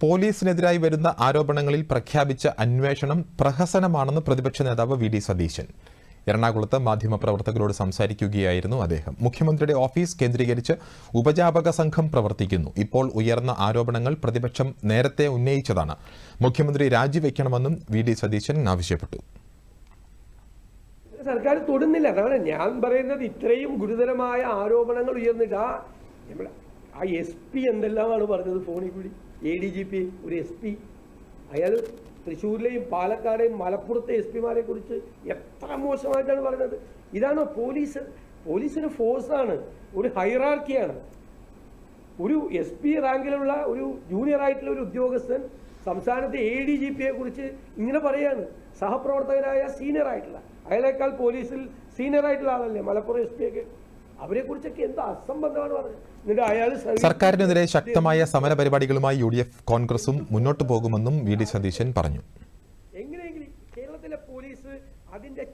പോലീസിനെതിരായി വരുന്ന ആരോപണങ്ങളിൽ പ്രഖ്യാപിച്ച അന്വേഷണം പ്രഹസനമാണെന്ന് പ്രതിപക്ഷ നേതാവ് വി ഡി സതീശൻ. എറണാകുളത്ത് മാധ്യമപ്രവർത്തകരോട് സംസാരിക്കുകയായിരുന്നു അദ്ദേഹം. മുഖ്യമന്ത്രിയുടെ ഓഫീസ് കേന്ദ്രീകരിച്ച് ഉപജാപക സംഘം പ്രവർത്തിക്കുന്നു. ഇപ്പോൾ ഉയർന്ന ആരോപണങ്ങൾ പ്രതിപക്ഷം നേരത്തെ ഉന്നയിച്ചതാണ്. മുഖ്യമന്ത്രി രാജിവെക്കണമെന്നും വി ഡി സതീശൻ ആവശ്യപ്പെട്ടു. സർക്കാർ തൊടുന്നില്ല. ഞാൻ പറയുന്നത് ഇത്രയും ഗുരുതരമായ ആരോപണങ്ങൾ ഉയർന്നിട്ട് ആ എസ് പി എന്തെല്ലാമാണ് പറഞ്ഞത് ഫോണിൽ കൂടി? എ ഡി ജി പി ഒരു എസ് പി അയാൾ തൃശ്ശൂരിലെയും പാലക്കാടെയും മലപ്പുറത്തെ എസ് പിമാരെ കുറിച്ച് എത്ര മോശമായിട്ടാണ് പറഞ്ഞത്? ഇതാണ് പോലീസ്. പോലീസിന് ഫോഴ്സാണ് ഒരു ഹൈറാർക്കിയാണ്. ഒരു എസ് പി റാങ്കിലുള്ള ഒരു ജൂനിയർ ആയിട്ടുള്ള ഒരു ഉദ്യോഗസ്ഥൻ സംസ്ഥാനത്തെ എ ഡി ജി പിയെ കുറിച്ച് ഇങ്ങനെ പറയാണ്. സഹപ്രവർത്തകരായ സീനിയർ ആയിട്ടുള്ള അയാളേക്കാൾ പോലീസിൽ സീനിയർ ആയിട്ടുള്ള ആളല്ലേ? മലപ്പുറം എസ് പി ഒക്കെ അവരെ കുറിച്ചൊക്കെ എന്താ അസംബന്ധമാണ് പറഞ്ഞത്. എന്നിട്ട് അയാൾ സർക്കാരിനെതിരെ ശക്തമായ സമര പരിപാടികളുമായി യു ഡി എഫ് കോൺഗ്രസും മുന്നോട്ടു പോകുമെന്നും വി ഡി സതീശൻ പറഞ്ഞു. എങ്ങനെയെങ്കിലും കേരളത്തിലെ പോലീസ് അതിന്റെ